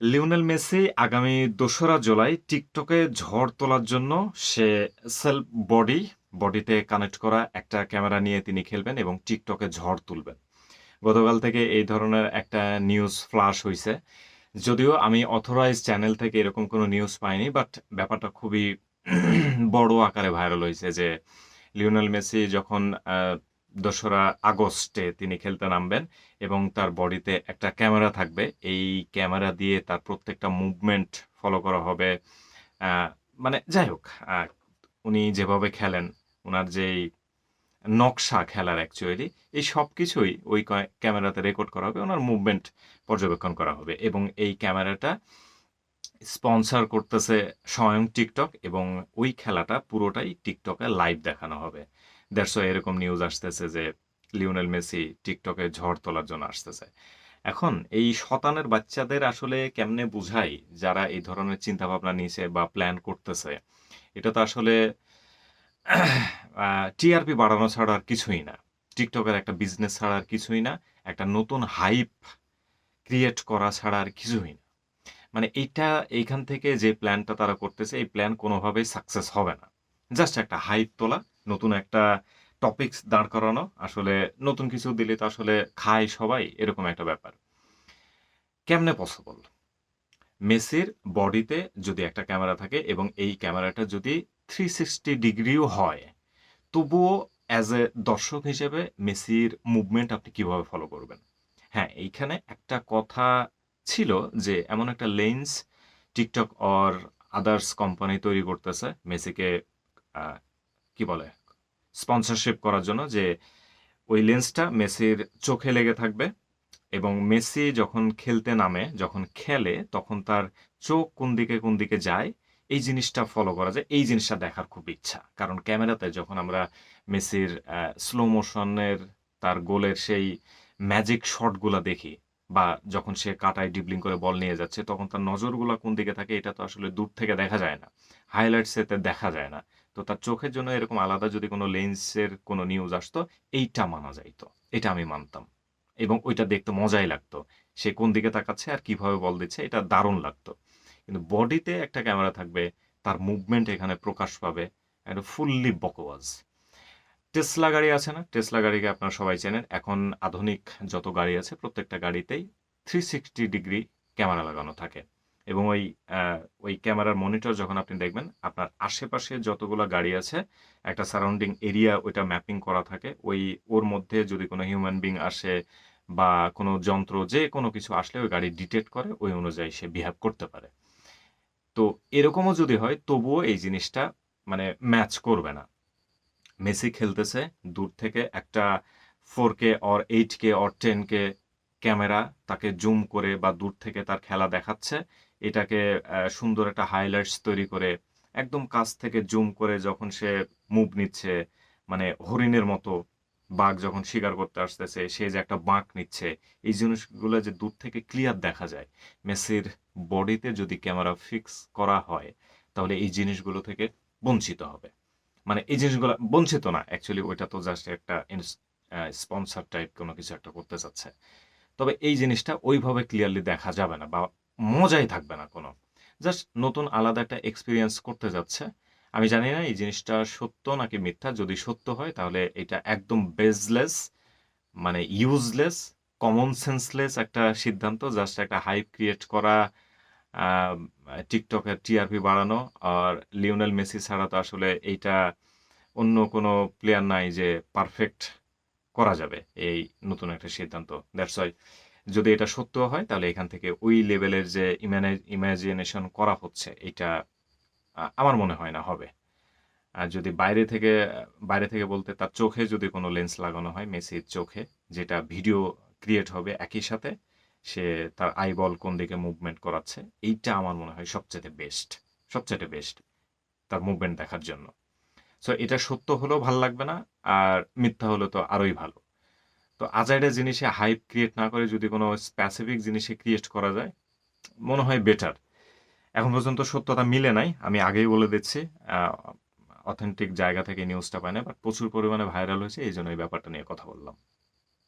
Lionel Messi আগামী দোসরা জুলাই টিকটকে ঝড় তোলার জন্য সে সেলফ বডি, বডিতে কানেক্ট করা একটা ক্যামেরা নিয়ে তিনি খেলবেন এবং টিকটকে ঝড় তুলবেন। গতকাল থেকে এই ধরনের একটা নিউজ ফ্লাশ হয়েছে যদিও আমি অথরাইজ চ্যানেল থেকে এরকম কোনো নিউজ পাইনি বাট ব্যাপারটা খুবই বড় আকারে ভাইরাল হয়েছে যে লিওনেল মেসি যখন দোসরা আগস্টে তিনি খেলতে নামবেন এবং তার বডিতে একটা ক্যামেরা থাকবে। এই ক্যামেরা দিয়ে তার প্রত্যেকটা মুভমেন্ট ফলো করা হবে। মানে যাই হোক উনি যেভাবে খেলেন ওনার যেই নকশা খেলার অ্যাকচুয়ালি এই সব কিছুই ওই ক্যামেরাতে রেকর্ড করা হবে, ওনার মুভমেন্ট পর্যবেক্ষণ করা হবে এবং এই ক্যামেরাটা স্পন্সর করতেছে স্বয়ং টিকটক এবং ওই খেলাটা পুরোটাই টিকটকে লাইভ দেখানো হবে। দ্যাটস এরকম নিউজ আসতেছে যে লিওনেল মেসি টিকটকে ঝড় তোলার জন্য আসতেছে। এখন এই শতানের বাচ্চাদের আসলে কেমনে বুঝাই যারা এই ধরনের চিন্তা ভাবনা নিয়েছে বা প্ল্যান করতেছে? এটা তো আসলে টিআরপি বাড়ানো ছাড়া আর কিছুই না। টিকটকের একটা বিজনেস ছাড়া আর কিছুই না। একটা নতুন হাইপ ক্রিয়েট করা ছাড়া আর কিছুই না। মানে এইটা এইখান থেকে যে প্ল্যানটা তারা করতেছে, এই প্ল্যান কোনোভাবেই সাকসেস হবে না। জাস্ট একটা হাইপ তোলা। নতুন একটা টপিকস দাঁড় করানো। আসলে নতুন কিছু দিলে তো আসলে খায় সবাই, এরকম একটা ব্যাপার। কেমনে পসিবল মেসির বডিতে যদি একটা ক্যামেরা থাকে এবং এই ক্যামেরাটা যদি থ্রি সিক্সটি ডিগ্রিও হয়, তবুও অ্যাজ এ দর্শক হিসেবে মেসির মুভমেন্ট আপনি কীভাবে ফলো করবেন? হ্যাঁ এইখানে একটা কথা ছিল যে এমন একটা lens TikTok or others company তৈরি করতেছে, মেসিকে কি বলে? স্পন্সরশিপ করার জন্য যে ওই লেন্সটা মেসির চোখে লেগে থাকবে এবং মেসি যখন খেলতে নামে, যখন খেলে, তখন তার চোখ কোন দিকে কোন দিকে যায়, এই জিনিসটা ফলো করা যায়। এই জিনিসটা দেখার খুব ইচ্ছা। কারণ ক্যামেরাতে যখন আমরা মেসির স্লো মোশনের তার গোলের সেই ম্যাজিক শটগুলা দেখি বা যখন সে কাটায় ডিবলিং করে বল নিয়ে যাচ্ছে, তখন তার নজরগুলা কোন দিকে থাকে, এটা তো আসলে দূর থেকে দেখা যায় না। হাইলাইটস এতে দেখা যায় না। তো তার চোখের জন্য এরকম আলাদা যদি কোনো লেন্সের কোনো নিউজ আসতো, এইটা মানা যাইতো। এটা আমি মানতাম। এবং ওইটা দেখতে মজাই লাগতো। সে কোন দিকে তাকাচ্ছে আর কীভাবে বল দিচ্ছে, এটা দারুণ লাগতো। কিন্তু বডিতে একটা ক্যামেরা থাকবে, তার মুভমেন্ট এখানে প্রকাশ পাবে একটা ফুললি বকওয়াজ। টেসলা গাড়ি আছে না? টেসলা গাড়িকে আপনারা সবাই চেনেন। এখন আধুনিক যত গাড়ি আছে, প্রত্যেকটা গাড়িতেই থ্রি সিক্সটি ডিগ্রি ক্যামেরা লাগানো থাকে। এবং ওই ওই ক্যামেরার মনিটর যখন আপনি দেখবেন, আপনার আশেপাশে যতগুলো গাড়ি আছে, একটা সারাউন্ডিং এরিয়া ওইটা ম্যাপিং করা থাকে। ওই, ওর মধ্যে যদি কোনো হিউম্যান বিং আসে বা কোনো যন্ত্র যে কোনো কিছু আসলে ওই গাড়ি ডিটেক্ট করে, ওই অনুযায়ী সে বিহেভ করতে পারে। তো এরকমও যদি হয়, তবুও এই জিনিসটা মানে ম্যাচ করবে না। মেসি খেলতেছে, দূর থেকে একটা four K or eight K or ten K camera তাকে জুম করে বা দূর থেকে তার খেলা দেখাচ্ছে। এটাকে সুন্দর একটা হাইলাইটস তৈরি করে একদম কাছ থেকে জুম করে যখন সে মুভ নিচ্ছে মানে হরিণের মতো বাঘ যখন শিকার করতে আসতেছে, সে যে একটা বাঁক নিচ্ছে, এই জিনিসগুলো যে দূর থেকে ক্লিয়ার দেখা যায়। মেসির বডিতে যদি ক্যামেরা ফিক্স করা হয়, তাহলে এই জিনিসগুলো থেকে বঞ্চিত হবে। মানে এই জিনিসগুলো বঞ্চিত না অ্যাকচুয়ালি ওইটা তো জাস্ট একটা স্পন্সর টাইপ কোনো কিছু একটা করতে চাচ্ছে। তবে এই জিনিসটা ওইভাবে ক্লিয়ারলি দেখা যাবে না বা মজাই থাকবে না কোনো। জাস্ট নতুন আলাদা একটা এক্সপিরিয়েন্স করতে যাচ্ছে। আমি জানি না এই জিনিসটা সত্য নাকি মিথ্যা। যদি সত্য হয়, তাহলে এটা একদম বেজলেস মানে ইউজলেস কমন সেন্সলেস একটা সিদ্ধান্ত। জাস্ট একটা হাইপ ক্রিয়েট করা টিকটকের টিআরপি বাড়ানো। আর লিওনেল মেসি ছাড়া তো আসলে এইটা অন্য কোনো প্লেয়ার নাই যে পারফেক্ট করা যাবে এই নতুন একটা সিদ্ধান্ত। দ্যাটস ওয়াই যদি এটা সত্য হয়, তাহলে এখান থেকে ওই লেভেলের যে ইমাজিনেশন করা হচ্ছে, এটা আমার মনে হয় না হবে। আর যদি বাইরে থেকে বাইরে থেকে বলতে তার চোখে যদি কোনো লেন্স লাগানো হয় মেসির চোখে, যেটা ভিডিও ক্রিয়েট হবে একই সাথে, সে তার আইবল কোন দিকে মুভমেন্ট করাচ্ছে, এইটা আমার মনে হয় সবচেয়ে বেস্ট সবচেয়ে বেস্ট তার মুভমেন্ট দেখার জন্য। সো এটা সত্য হলেও ভালো লাগবে না, আর মিথ্যা হলে তো আরোই ভালো। তো আজাইডা জিনিসে হাইপ ক্রিয়েট না করে যদি কোনো স্পেসিফিক জিনিসে ক্রিয়েট করা যায়, মনে হয় বেটার এখন পর্যন্ত সত্যতা মিলে নাই, আমি আগেই বলে দিচ্ছি অথেন্টিক জায়গা থেকে নিউজটা পায় না বাট প্রচুর পরিমাণে ভাইরাল হয়েছে, এই জন্য এই ব্যাপারটা নিয়ে কথা বললাম।